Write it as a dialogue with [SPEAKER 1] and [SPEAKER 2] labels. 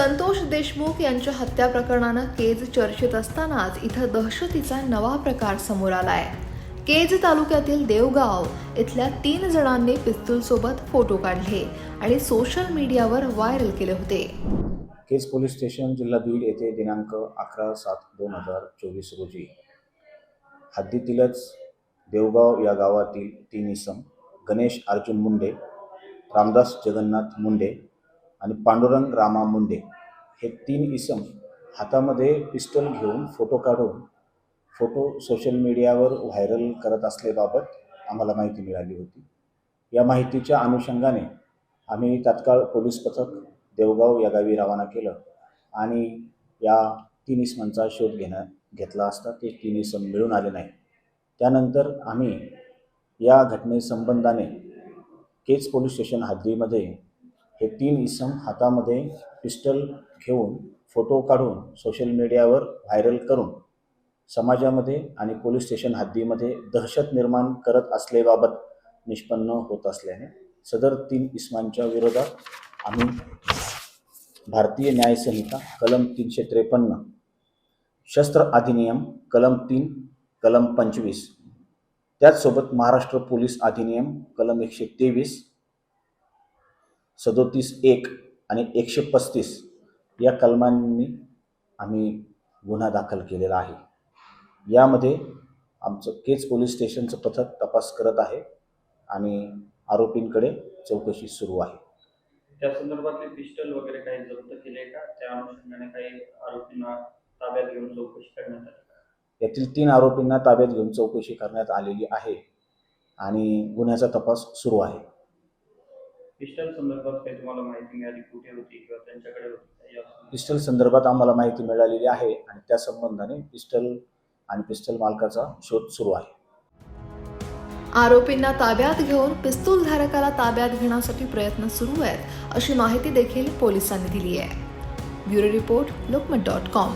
[SPEAKER 1] संतोष देशमुख यांच्या हत्या प्रकरणानं केज चर्चेत असतानाच इथं दहशतीचा नवा प्रकार समोर आलाय. केज तालुक्यातील देवगाव इथल्या तीन जणांनी पिस्तूलसोबत फोटो काढले आणि सोशल मीडियावर व्हायरल केले होते.
[SPEAKER 2] केज पोलीस स्टेशन जिल्हा बीड येथे दिनांक अकरा सात दोन हजार चोवीस रोजी हद्दीतीलच देवगाव या गावातील तीन इसम गणेश अर्जुन मुंडे रामदास जगन्नाथ मुंडे आणि पांडुरंग रामा मुंडे हे तीन इसम हातामध्ये पिस्टल घेऊन फोटो काढून फोटो सोशल मीडियावर व्हायरल करत असल्याबाबत आम्हाला माहिती मिळाली होती. या माहितीच्या अनुषंगाने आम्ही तात्काळ पोलीस पथक देवगाव या गावी रवाना केलं आणि या तीन इसमांचा शोध घेण्यात घेतला असता ते तीन इसम मिळून आले नाही त्यानंतर आम्ही या घटनेसंबंधाने केज पोलीस स्टेशन हद्दीमध्ये हे तीन इसम हातामध्ये पिस्टल घेऊन फोटो काढून सोशल मीडियावर व्हायरल करून समाजामध्ये आणि पोलीस स्टेशन हद्दीमध्ये दहशत निर्माण करत असल्याबाबत निष्पन्न होत असल्याने सदर तीन इस्मांच्या विरोधात आम्ही भारतीय न्यायसंहिता कलम तीनशे त्रेपन्न शस्त्र अधिनियम कलम तीन कलम पंचवीस त्याचसोबत महाराष्ट्र पोलीस अधिनियम कलम एकशे तेवीस सदोतीस एक आणि एकशे पस्तीस या कलमांनी आम्ही गुन्हा दाखल केलेला आहे. यामध्ये आमचं केज पोलीस स्टेशनचं पथक तपास करत आहे आणि आरोपींकडे चौकशी सुरू आहे.
[SPEAKER 3] त्या संदर्भातले पिस्टल वगैरे काही जप्त केले का? त्या अनुषंगाने काही आरोपींना ताब्यात घेऊन चौकशी करण्यात आली?
[SPEAKER 2] यातील तीन आरोपींना ताब्यात घेऊन चौकशी करण्यात आलेली आहे आणि गुन्ह्याचा तपास सुरू आहे.
[SPEAKER 3] पिस्टल संदर्भात काही तुम्हाला माहिती मिळाली? कुठे होती किंवा त्यांच्याकडे होती
[SPEAKER 2] पिस्टल संदर्भात आम्हाला माहिती मिळालेली आहे आणि त्या संबंधाने पिस्टल आणि पिस्टल मालकाचा शोध सुरू आहे.
[SPEAKER 1] आरोपींना ताब्यात घेऊन पिस्तूल धारकाला ताब्यात घेण्यासाठी प्रयत्न सुरू आहेत अशी माहिती देखील पोलिसांनी दिली आहे. Bureau report Lokmat dot com.